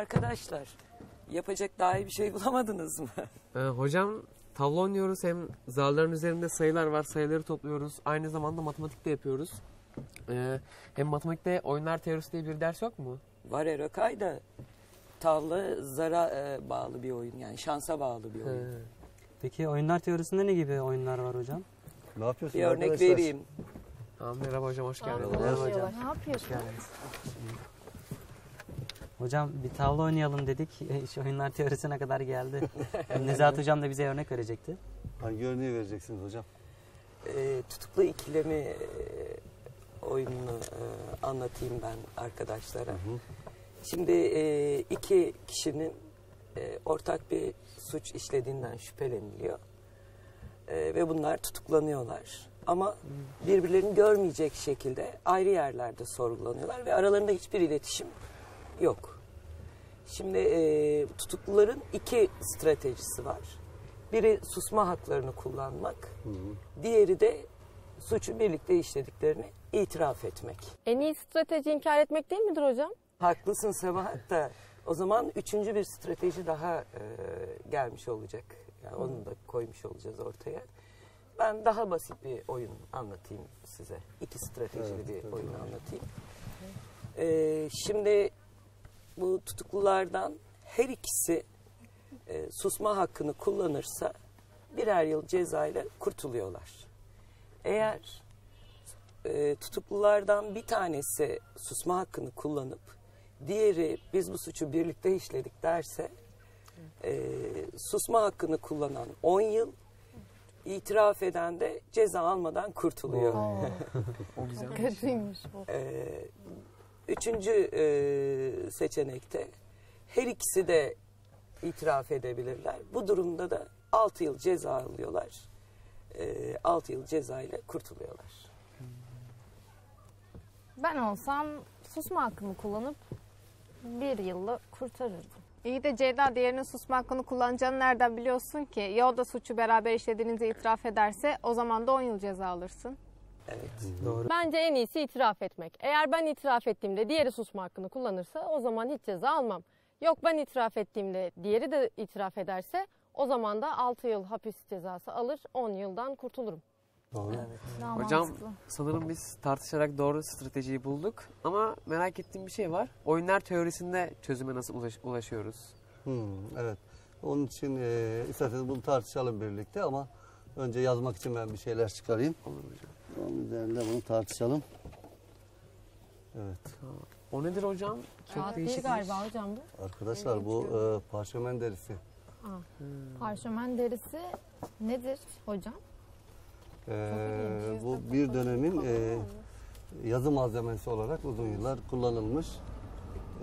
Arkadaşlar? Yapacak daha iyi bir şey bulamadınız mı? Ee, hocam tablo oynuyoruz hem zarların üzerinde sayılar var sayıları topluyoruz. Aynı zamanda matematik de yapıyoruz. Ee, hem matematikte oyunlar teorisi diye bir ders yok mu? Var Erakay da tavla zara e, bağlı bir oyun yani şansa bağlı bir oyun. Ee, Peki oyunlar teorisinde ne gibi oyunlar var hocam? Ne yapıyorsun Bir örnek arkadaşlar? vereyim. tamam, merhaba hocam hoş geldiniz. Merhaba hocam. Ne yapıyorsun? Hocam bir tavla oynayalım dedik. E, iş oyunlar teorisine kadar geldi. Nezahat hocam da bize örnek verecekti. Hangi örneği vereceksiniz hocam? E, tutuklu ikilemi e, oyununu e, anlatayım ben arkadaşlara. Şimdi e, iki kişinin e, ortak bir suç işlediğinden şüpheleniliyor. E, ve bunlar tutuklanıyorlar. Ama birbirlerini görmeyecek şekilde ayrı yerlerde sorgulanıyorlar ve aralarında hiçbir iletişim yok. Şimdi e, tutukluların iki stratejisi var. Biri susma haklarını kullanmak, diğeri de suçu birlikte işlediklerini itiraf etmek. En iyi strateji inkar etmek değil midir hocam? Haklısın Sabahat da o zaman üçüncü bir strateji daha e, gelmiş olacak. Yani onu da koymuş olacağız ortaya. Ben daha basit bir oyun anlatayım size. İki stratejili bir oyun anlatayım. E, şimdi bu tutuklulardan her ikisi e, susma hakkını kullanırsa birer yıl cezayla kurtuluyorlar. Eğer e, tutuklulardan bir tanesi susma hakkını kullanıp diğeri biz bu suçu birlikte işledik derse e, susma hakkını kullanan 10 yıl itiraf eden de ceza almadan kurtuluyor. O güzel. Kötüymüş bu. E, üçüncü e, seçenekte her ikisi de itiraf edebilirler. Bu durumda da 6 yıl ceza alıyorlar. E, 6 yıl ceza ile kurtuluyorlar. Ben olsam susma hakkımı kullanıp bir yılla kurtarırdım. İyi de Ceyda diğerinin susma hakkını kullanacağını nereden biliyorsun ki? Ya o da suçu beraber işlediğinizi itiraf ederse o zaman da 10 yıl ceza alırsın. Evet. Doğru. Bence en iyisi itiraf etmek. Eğer ben itiraf ettiğimde diğeri susma hakkını kullanırsa o zaman hiç ceza almam. Yok ben itiraf ettiğimde diğeri de itiraf ederse o zaman da 6 yıl hapis cezası alır 10 yıldan kurtulurum. Doğru. Daha Hocam mantıklı. sanırım biz tartışarak doğru stratejiyi bulduk. Ama merak ettiğim bir şey var. Oyunlar teorisinde çözüme nasıl ulaş- ulaşıyoruz? Hmm, evet. Onun için e, isterseniz bunu tartışalım birlikte ama önce yazmak için ben bir şeyler çıkarayım. Olur hocam. Onun üzerinde bunu tartışalım. Evet. O nedir hocam? Çok Kağıt değil değişik. galiba hocam bu. Arkadaşlar bu e, parşömen derisi. Parşömen derisi nedir hocam? E, bu bir dönemin e, yazı malzemesi olarak uzun yıllar kullanılmış.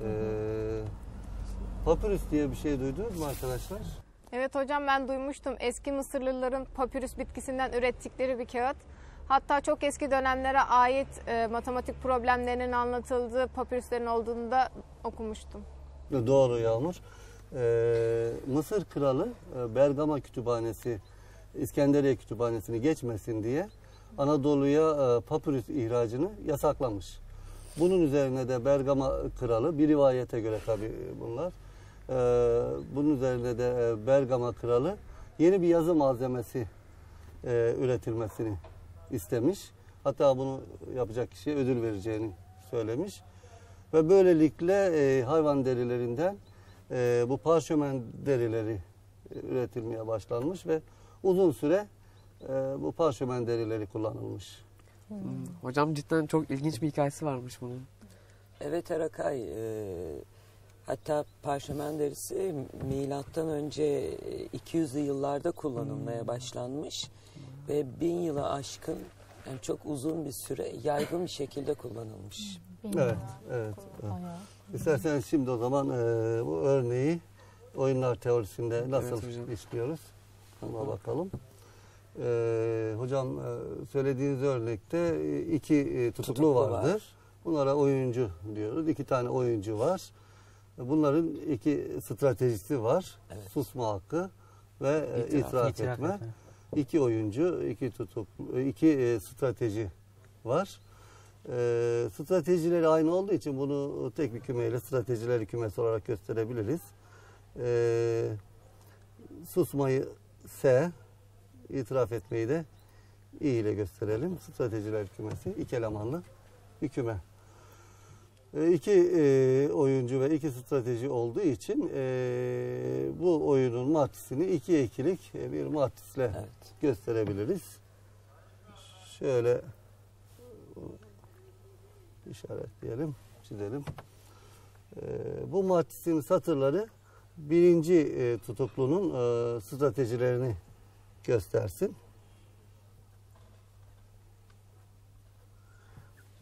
E, papyrus diye bir şey duydunuz mu arkadaşlar? Evet hocam ben duymuştum eski Mısırlıların papyrus bitkisinden ürettikleri bir kağıt. Hatta çok eski dönemlere ait e, matematik problemlerinin anlatıldığı papyruslerin olduğunu da okumuştum. Doğru Yağmur. Ee, Mısır kralı e, Bergama kütüphanesi, İskenderiye kütüphanesini geçmesin diye Anadolu'ya e, papyrus ihracını yasaklamış. Bunun üzerine de Bergama kralı, bir rivayete göre tabii bunlar, e, bunun üzerine de e, Bergama kralı yeni bir yazı malzemesi e, üretilmesini istemiş. Hatta bunu yapacak kişiye ödül vereceğini söylemiş. Ve böylelikle e, hayvan derilerinden e, bu parşömen derileri e, üretilmeye başlanmış ve uzun süre e, bu parşömen derileri kullanılmış. Hmm, Hocam cidden çok ilginç bir hikayesi varmış bunun. Evet Erakay, e, hatta parşömen derisi milattan önce e, 200'lü yıllarda kullanılmaya başlanmış ve bin yılı aşkın yani çok uzun bir süre yaygın bir şekilde kullanılmış. Evet, evet. evet. İsterseniz şimdi o zaman e, bu örneği oyunlar teorisinde nasıl Evet işliyoruz? Ona bakalım. E, hocam e, söylediğiniz örnekte e, iki e, tutuklu, Tutuklu var. vardır. Bunlara oyuncu diyoruz. İki tane oyuncu var. Bunların iki stratejisi var. Evet. Susma hakkı ve İtiraf. itiraf, İtiraf etme. etme. İki oyuncu, iki tutuk, iki e, strateji var. Ee, stratejileri aynı olduğu için bunu tek bir kümeyle stratejileri kümesi olarak gösterebiliriz. Ee, susmayı S, itiraf etmeyi de İ ile gösterelim. Stratejiler kümesi iki elemanlı bir küme. Ee, iki e, oyuncu ve iki strateji olduğu için e, bu oyunun matrisini iki ikilik e, bir matrisle Evet. gösterebiliriz. Şöyle işaretleyelim, çizelim. Ee, bu matrisin satırları birinci e, tutuklunun e, stratejilerini göstersin.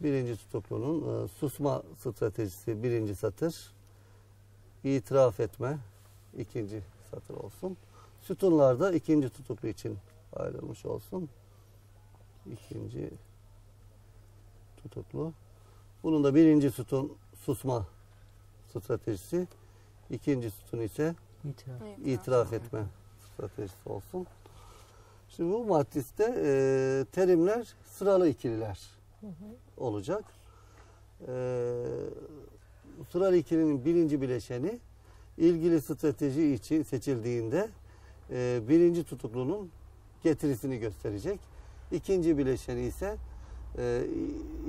Birinci tutuklunun e, susma stratejisi birinci satır. İtiraf etme ikinci satır olsun. Sütunlarda ikinci tutuklu için ayrılmış olsun. İkinci tutuklu. Bunun da birinci sütun susma stratejisi. ikinci sütun ise İtiraf. itiraf etme stratejisi olsun. Şimdi bu matriste e, terimler sıralı ikililer olacak. E, sıralı ikilinin birinci bileşeni ilgili strateji için seçildiğinde e, birinci tutuklunun getirisini gösterecek. İkinci bileşeni ise e,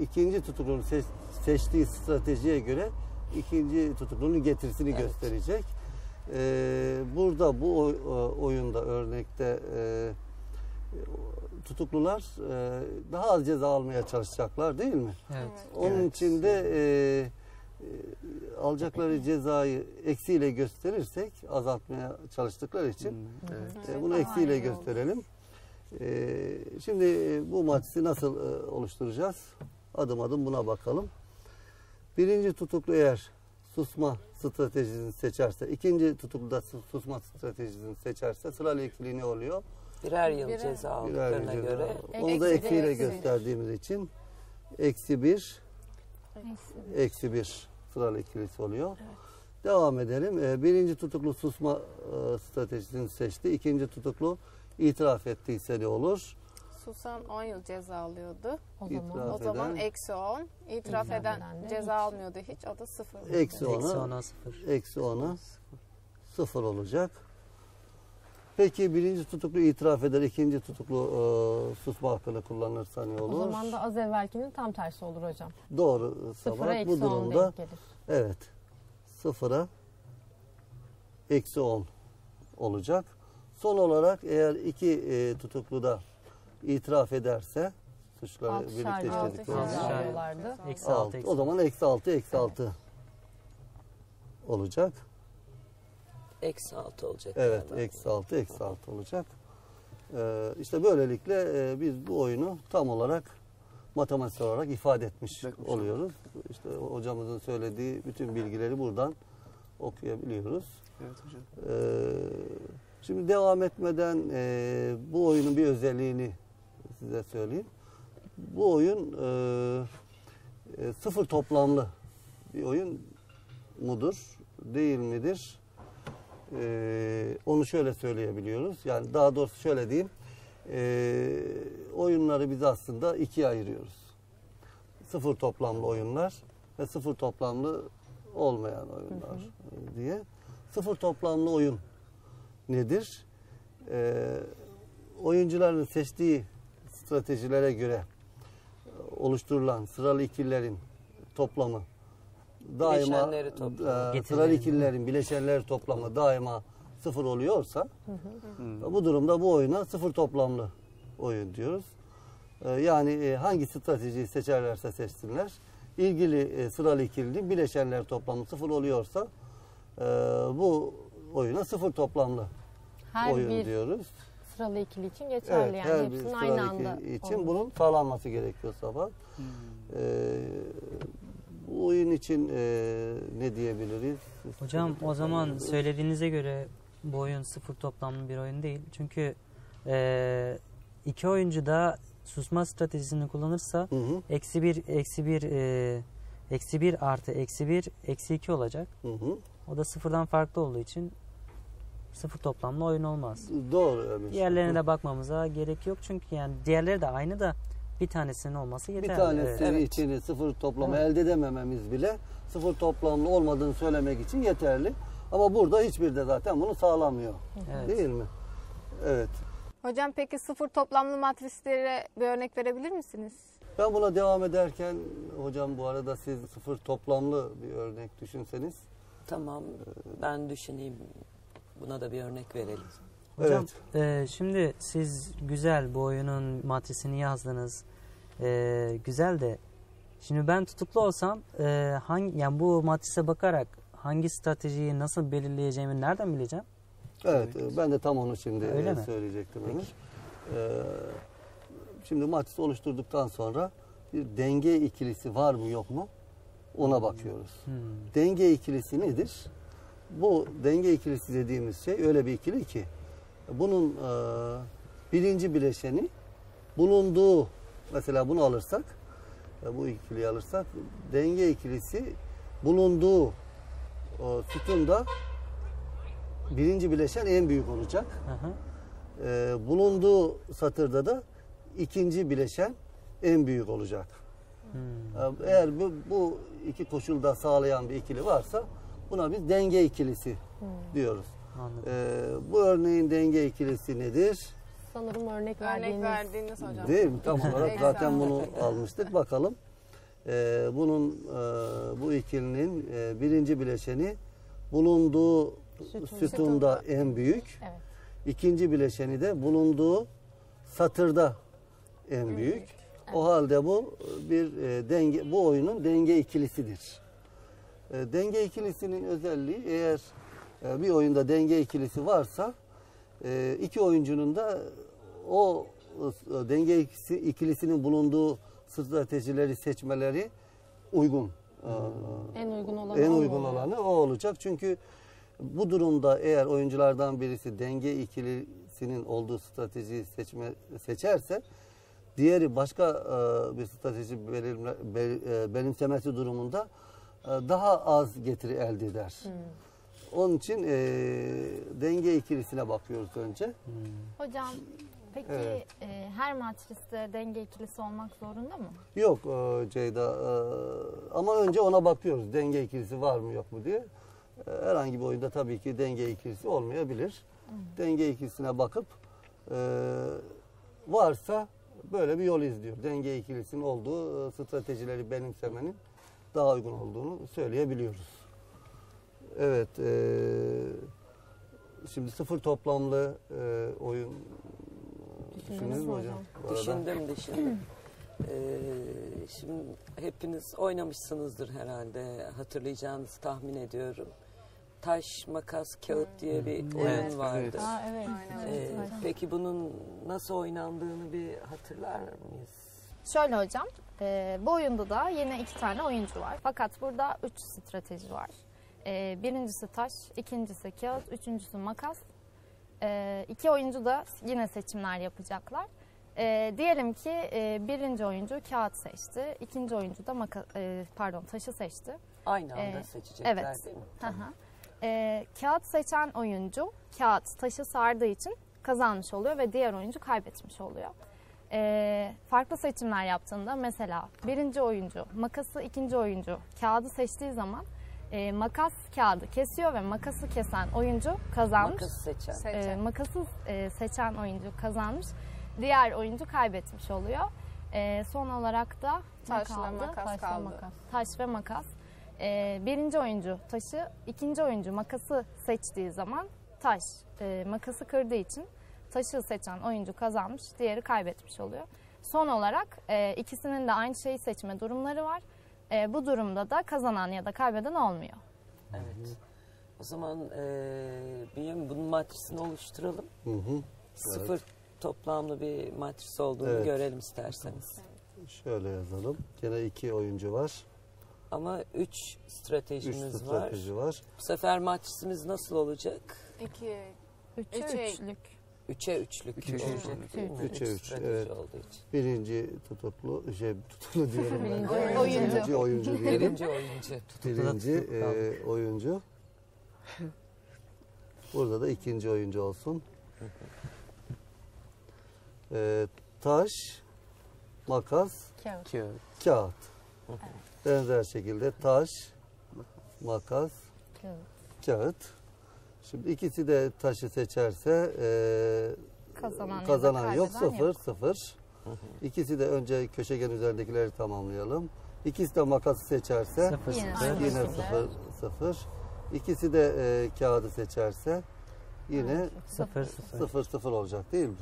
ikinci tutuklunun seç- seçtiği stratejiye göre ikinci tutuklunun getirisini Evet. gösterecek. E, burada bu e, oyunda örnekte e, tutuklular e, daha az ceza almaya çalışacaklar değil mi? Evet. Onun Evet. için de e, e, alacakları cezayı eksiyle gösterirsek azaltmaya çalıştıkları için Evet. e, bunu eksiyle gösterelim. E, şimdi bu matrisi nasıl e, oluşturacağız? Adım adım buna bakalım. Birinci tutuklu eğer susma stratejisini seçerse, ikinci tutuklu da sus- susma stratejisini seçerse sıralı ikili ne oluyor? Birer yıl Birer- ceza Birer aldıklarına ceza. göre Onu da Eksi eksiyle eksi gösterdiğimiz için eksi bir, eksi bir sıralı ikilisi oluyor. Devam edelim. Ee, birinci tutuklu susma e, stratejisini seçti. İkinci tutuklu itiraf ettiyse ne olur? Susan 10 yıl ceza alıyordu. O İtiraf zaman O zaman eden- eksi 10. İtiraf İtiraf eden eden de ceza hiç. almıyordu hiç. O da 0. Eksi Eksi ona, ona sıfır. eksi ona sıfır olacak. Peki birinci tutuklu itiraf eder, ikinci tutuklu e, susma hakkını kullanırsa ne o olur? zaman da az evvelkinin tam tersi olur hocam. Doğru Sıfıra eksi Bu 10 durumda denk gelir. Evet. Sıfıra eksi 10 olacak. Son olarak eğer iki e, tutuklu da itiraf ederse suçları yıl. alıyorlardı. Eksi Alt. altı eksi O zaman eksi 6 eksi 6 olacak. Eksi altı olacak. Evet galiba. eksi 6 eksi 6 olacak. Ee, işte böylelikle e, biz bu oyunu tam olarak matematik olarak ifade etmiş Etmiş oluyoruz. İşte hocamızın söylediği bütün bilgileri buradan okuyabiliyoruz. Evet hocam. Ee, şimdi devam etmeden e, bu oyunun bir özelliğini size söyleyeyim. Bu oyun e, e, sıfır toplamlı bir oyun mudur, değil midir? Ee, onu şöyle söyleyebiliyoruz. Yani daha doğrusu şöyle diyeyim. Ee, oyunları biz aslında ikiye ayırıyoruz. Sıfır toplamlı oyunlar ve sıfır toplamlı olmayan oyunlar e, diye. Sıfır toplamlı oyun nedir? Ee, oyuncuların seçtiği stratejilere göre oluşturulan sıralı ikililerin toplamı daima e, ikililerin bileşenleri toplamı daima sıfır oluyorsa bu durumda bu oyuna sıfır toplamlı oyun diyoruz. E, yani e, hangi stratejiyi seçerlerse seçsinler ilgili e, sıralı ikilinin bileşenler toplamı sıfır oluyorsa e, bu oyuna sıfır toplamlı Her oyun bir diyoruz. sıralı ikili için geçerli yani. her bir Hepsinin sıralı aynı anda ikili için olması. bunun sağlanması gerekiyor sabah. E, bu oyun için e, ne diyebiliriz? Hocam o zaman söylediğinize göre bu oyun sıfır toplamlı bir oyun değil. Çünkü eee, iki oyuncu da susma stratejisini kullanırsa Hı hı, eksi bir, eksi bir, eee, eksi bir artı eksi bir, eksi iki olacak. hı hı. O da sıfırdan farklı olduğu için sıfır toplamlı oyun olmaz. Doğru Ömür. Diğerlerine de bakmamıza gerek yok çünkü yani diğerleri de aynı da Bir tanesinin olması Bir yeterli. tanesi Evet. içini sıfır toplamı elde edemememiz bile sıfır toplamlı olmadığını söylemek için yeterli. Ama burada hiçbir de zaten bunu sağlamıyor. Evet. Değil mi? Evet. Hocam peki sıfır toplamlı matrislere bir örnek verebilir misiniz? Ben buna devam ederken hocam bu arada siz sıfır toplamlı bir örnek düşünseniz. Tamam ben düşüneyim. Buna da bir örnek verelim. Hocam Evet. e, şimdi siz güzel bu oyunun matrisini yazdınız. E, güzel de şimdi ben tutuklu olsam e, hangi yani bu matrise bakarak hangi stratejiyi nasıl belirleyeceğimi nereden bileceğim? Evet, e, ben de tam onu şimdi Öyle e, mi? söyleyecektim Ömür. Ee, şimdi matris oluşturduktan sonra bir denge ikilisi var mı yok mu ona bakıyoruz. Hmm. Denge ikilisi nedir? Bu denge ikilisi dediğimiz şey öyle bir ikili ki bunun e, birinci bileşeni bulunduğu mesela bunu alırsak e, bu ikiliyi alırsak denge ikilisi bulunduğu o sütunda birinci bileşen en büyük olacak. Aha. Ee, bulunduğu satırda da ikinci bileşen en büyük olacak. Hmm. Ee, Eğer bu, bu iki koşulda sağlayan bir ikili varsa buna biz denge ikilisi diyoruz. Anladım. Ee, bu örneğin denge ikilisi nedir? Sanırım örnek Örnek verdiğiniz. verdiğiniz hocam. Değil mi? Tam olarak zaten bunu almıştık. Bakalım. Ee, bunun e, bu ikilinin e, birinci bileşeni bulunduğu Sütun. sütunda en büyük. Evet. İkinci bileşeni de bulunduğu satırda en büyük. O halde bu bir e, denge bu oyunun denge ikilisidir. E, denge ikilisinin özelliği eğer bir oyunda denge ikilisi varsa e, iki oyuncunun da o e, denge ikilisinin bulunduğu stratejileri seçmeleri uygun. E, En uygun olan en uygun olanı o olacak. Çünkü bu durumda eğer oyunculardan birisi denge ikilisinin olduğu stratejiyi seçme, seçerse diğeri başka e, bir strateji belirle, be- e, benimsemesi durumunda daha az getiri elde eder. Hmm. Onun için e, denge ikilisine bakıyoruz önce. Hocam peki Evet. e, her matriste denge ikilisi olmak zorunda mı? Yok e, Ceyda e, ama önce ona bakıyoruz denge ikilisi var mı yok mu diye. E, herhangi bir oyunda tabii ki denge ikilisi olmayabilir. Denge ikilisine bakıp e, varsa böyle bir yol izliyor. Denge ikilisinin olduğu e, stratejileri benimsemenin daha uygun olduğunu söyleyebiliyoruz. Evet. e, şimdi sıfır toplamlı e, oyun düşündünüz mü hocam? bu arada? Düşündüm düşündüm. Ee, şimdi hepiniz oynamışsınızdır herhalde hatırlayacağınızı tahmin ediyorum. Taş, makas, kağıt diye bir oyun Evet. vardı. Aa evet. Aynen. Ee, peki bunun nasıl oynandığını bir hatırlar mıyız? Şöyle hocam, e, bu oyunda da yine iki tane oyuncu var. Fakat burada üç strateji var. E, birincisi taş, ikincisi kağıt, üçüncüsü makas. E, iki oyuncu da yine seçimler yapacaklar. E, diyelim ki e, birinci oyuncu kağıt seçti, ikinci oyuncu da maka, e, pardon taşı seçti. Aynı anda Ee, seçecekler evet. değil mi? Hı hı. E, kağıt seçen oyuncu kağıt taşı sardığı için kazanmış oluyor ve diğer oyuncu kaybetmiş oluyor. E, farklı seçimler yaptığında mesela birinci oyuncu makası ikinci oyuncu kağıdı seçtiği zaman e, makas kağıdı kesiyor ve makası kesen oyuncu kazanmış. Makası seçen. E, Seçen. makası e, seçen oyuncu kazanmış. Diğer oyuncu kaybetmiş oluyor. E, son olarak da Taşla kaldı? makas Taş ve kaldı. makas. Taş ve makas. E, birinci oyuncu taşı, ikinci oyuncu makası seçtiği zaman taş e, makası kırdığı için taşı seçen oyuncu kazanmış, diğeri kaybetmiş oluyor. Son olarak e, ikisinin de aynı şeyi seçme durumları var. E, bu durumda da kazanan ya da kaybeden olmuyor. Evet. O zaman eee Bünyamin bunun matrisini oluşturalım. Hı hı. Sıfır toplamlı bir matris olduğunu Evet. görelim isterseniz. Şöyle yazalım. Gene iki oyuncu var. Ama üç Üç stratejimiz var. strateji var. Bu sefer matrisimiz nasıl olacak? İki. Üçe Üçe- üçlük. Üçe üçlük Üçe üç. olacak değil mi? Üçe Üç evet. olduğu için. Birinci tutuklu, şey tutuklu diyorum ben. Birinci oyuncu. Birinci oyuncu diyelim. Birinci oyuncu. Birinci tutuklu e, oyuncu. Burada da ikinci oyuncu olsun. E, taş, makas, Kağıt. Kağıt. kağıt. Benzer şekilde taş, makas, Kağıt. kağıt. Şimdi ikisi de taşı seçerse e, Kazanan kazanan yok sıfır yok. sıfır. İkisi de önce köşegen üzerindekileri tamamlayalım. İkisi de makası seçerse Sıfır Yine sıfır. yine sıfır sıfır. İkisi de e, kağıdı seçerse yine Sıfır sıfır. sıfır sıfır olacak değil mi?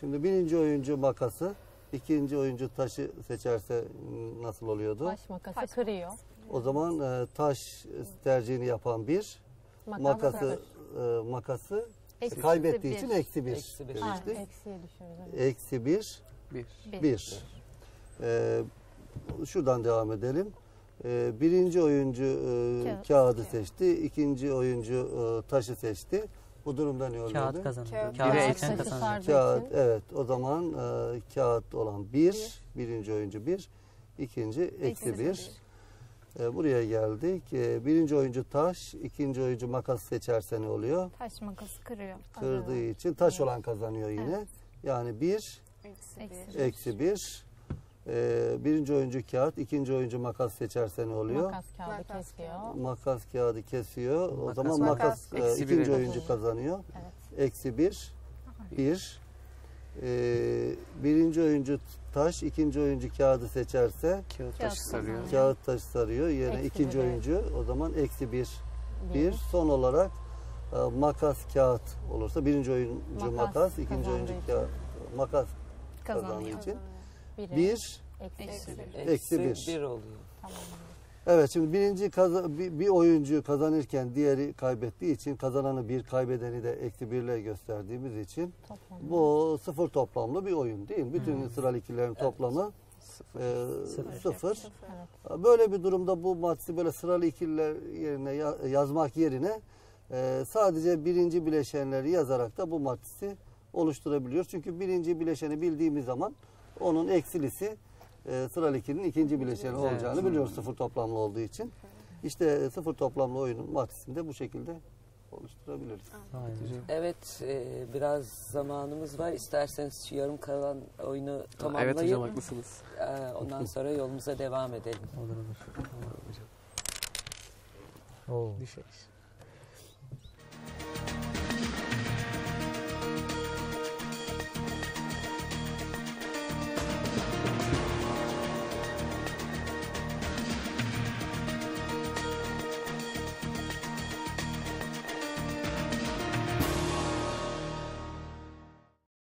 Şimdi birinci oyuncu makası, ikinci oyuncu taşı seçerse nasıl oluyordu? Taş makası Taş kırıyor. O zaman e, taş tercihini yapan bir, makası e, makası Eksi kaybettiği bir. için eksi bir. Eksi bir. Ha, eksiye evet. Eksi bir, Bir. Bir. bir. E, şuradan devam edelim. E, birinci oyuncu e, Kağıt. kağıdı seçti, ikinci oyuncu e, taşı seçti. Bu durumda ne oluyordu? Kağıt kazanıyor. Kağıt. Kağıt Kağıt için. evet o zaman e, kağıt olan bir, birinci oyuncu bir, ikinci eksi Eksi bir. E, buraya geldik. E, birinci oyuncu taş, ikinci oyuncu makas seçerse ne oluyor? Taş makası kırıyor. Kırdığı için taş olan kazanıyor yine. Evet. Yani bir, Eksi bir. eksi bir. E, birinci oyuncu kağıt, ikinci oyuncu makas seçerse ne oluyor? Makas kağıdı Makas kesiyor. Makas kağıdı kesiyor. O Makas- zaman Makas. makas, e, ikinci oyuncu kazanıyor. Evet. Eksi bir, bir. Ee, birinci oyuncu taş, ikinci oyuncu kağıdı seçerse Kağıt taşı sarıyor. kağıt taş sarıyor. Yine Eksi ikinci biri. oyuncu o zaman eksi bir, Bir. bir. Son olarak e, makas kağıt olursa birinci oyuncu Makas makas, ikinci oyuncu için. kağıt, makas kazandığı Kazanıyor. için. Bir, Eksi. Eksi bir. Eksi bir. bir oluyor. Tamam. Evet şimdi birinci kaza- bir, bir oyuncu kazanırken diğeri kaybettiği için kazananı bir kaybedeni de eksi birle gösterdiğimiz için Toplam. bu sıfır toplamlı bir oyun değil mi? Bütün sıralı ikilerin toplamı e, Sıfır. sıfır. Evet. Böyle bir durumda bu maçı böyle sıralı ikililer yerine ya- yazmak yerine e, sadece birinci bileşenleri yazarak da bu matrisi oluşturabiliyoruz. Çünkü birinci bileşeni bildiğimiz zaman onun eksilisi e, sıralı ikilinin ikinci bileşeni Evet. olacağını biliyoruz sıfır toplamlı olduğu için. İşte e, sıfır toplamlı oyunun matrisini de bu şekilde oluşturabiliriz. Aynen. Evet, e, biraz zamanımız var. İsterseniz şu yarım kalan oyunu Evet tamamlayıp hocam haklısınız. e, ondan sonra yolumuza devam edelim. Olur olur. Oo. Düşeriz.